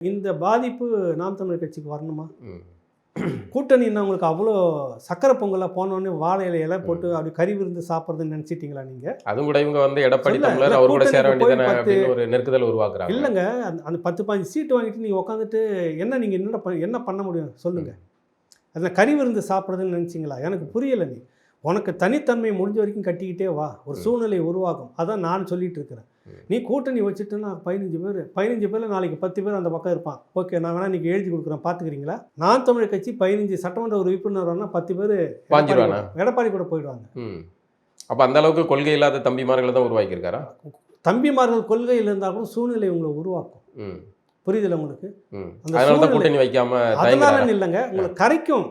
இந்த பாதிப்பு நாம் தமிழர் கட்சிக்கு வரணுமா? ம். கூட்டணின்னா உங்களுக்கு அவ்வளோ சக்கரை பொங்கலாக போனோடனே வாழை இலை இலை போட்டு அப்படி கறி விருந்து சாப்பிட்றதுன்னு நினச்சிட்டிங்களா நீங்கள் அதுவும் கூட இவங்க வந்து எடப்பாடி தமிழர் அவர் கூட சேர வேண்டியதானே ஒரு நெருக்குதல் உருவாக்குறாங்க. இல்லைங்க அந்த அந்த பத்து பாஞ்சு சீட்டு வாங்கிட்டு நீங்கள் உட்காந்துட்டு என்ன நீங்கள் என்ன பண்ண என்ன பண்ண முடியும்? சொல்லுங்கள் அதில் கறி விருந்து சாப்பிட்றதுன்னு நினச்சிங்களா? எனக்கு புரியலை நீ. உனக்கு தனித்தன்மை முடிஞ்ச வரைக்கும் கட்டிக்கிட்டே வா. ஒரு. சூழ்நிலை உருவாகும். அதான் நான் சொல்லிட்டு இருக்கிறேன். நீ கூட்டணி வச்சுட்டுன்னா பதினஞ்சு பேர் பதினஞ்சு பேரில் நாளைக்கு பத்து பேர் அந்த பக்கம் இருப்பான் ஓகே நான் வேணா இன்னைக்கு எழுதி கொடுக்குறேன். பார்த்துக்கிறீங்களா? நான் தமிழர் கட்சி பதினஞ்சு சட்டமன்ற உறுப்பினர் வரனா பத்து பேர்? எடப்பாடி கூட போயிடுவாங்க. அப்ப அந்த அளவுக்கு கொள்கை இல்லாத தம்பிமார்களை தான் உருவாக்கியிருக்காரா? தம்பிமார்கள் கொள்கையில் இருந்தால் கூட சூழ்நிலை உங்களை உருவாக்கும். புரியுதுல உங்களுக்கு? அந்த கூட்டணி வைக்காம அதனால இல்லைங்க. உங்களை கரைக்கும்.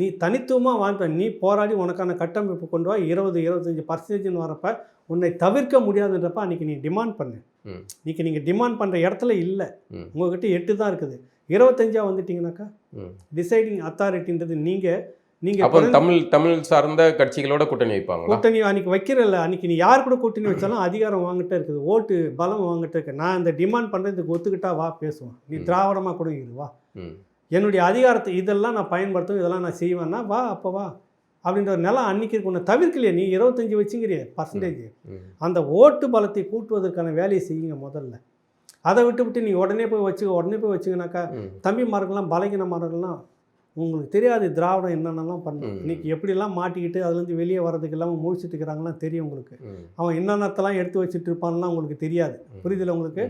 நீ தனித்துவமாக வாழ்ப்ப நீ போராடி உனக்கான கட்டமைப்பு கொண்டு வா. இருபது இருபத்தஞ்சி பர்சன்டேஜ்னு வரப்ப உன்னை தவிர்க்க முடியாதுன்றப்ப அன்றைக்கி நீ டிமாண்ட் பண்ணு. இன்னைக்கு நீங்கள் டிமாண்ட் பண்ணுற இடத்துல இல்லை. உங்ககிட்ட எட்டு தான் இருக்குது. இருபத்தஞ்சா வந்துட்டீங்கன்னாக்கா. டிசைடிங் அத்தாரிட்டின்றது நீங்கள் அப்போ நீங்கள் தமிழ் தமிழ் சார்ந்த கட்சிகளோட கூட்டணி வைப்பாங்களா? கூட்டணி அன்னைக்கு வைக்கிறல்ல அன்னைக்கு நீ யார் கூட கூட்டணி வச்சாலும் அதிகாரம் வாங்கிட்டே இருக்குது. ஓட்டு பலம் வாங்கிட்டே இருக்கு. நான் இந்த டிமாண்ட் பண்ணுறதுக்கு ஒத்துக்கிட்டா வா பேசுவோம். நீ. திராவிடமாக கூட இரு வா. என்னுடைய அதிகாரத்தை இதெல்லாம் நான் பயன்படுத்தும் இதெல்லாம் நான் செய்வேன்னா வா அப்போ வா. அப்படின்ற ஒரு நிலம் அன்னைக்கு இருக்கு. உன்னை தவிர்க்கலையே. நீ இருபத்தஞ்சி வச்சுங்கிறிய பர்சன்டேஜ் அந்த ஓட்டு பலத்தை கூட்டுவதற்கான வேலையை செய்யுங்க முதல்ல. அதை விட்டுவிட்டு நீ உடனே போய் வச்சுக்க உடனே போய் வச்சுங்கனாக்கா ம். தம்பிமார்கள்லாம் பலகீனமார்கள்லாம் உங்களுக்கு தெரியாது திராவிடம் என்னென்னலாம் பண்ணும். இன்னைக்கு எப்படிலாம் மாட்டிக்கிட்டு அதுலேருந்து வெளியே வர்றதுக்கு இல்லாமல் முழிச்சிட்டு இருக்கிறாங்கலாம் தெரியும் உங்களுக்கு அவன் என்னென்னத்தெல்லாம் எடுத்து வச்சுட்டு இருப்பான்லாம் உங்களுக்கு தெரியாது ம். புரியுதுல உங்களுக்கு.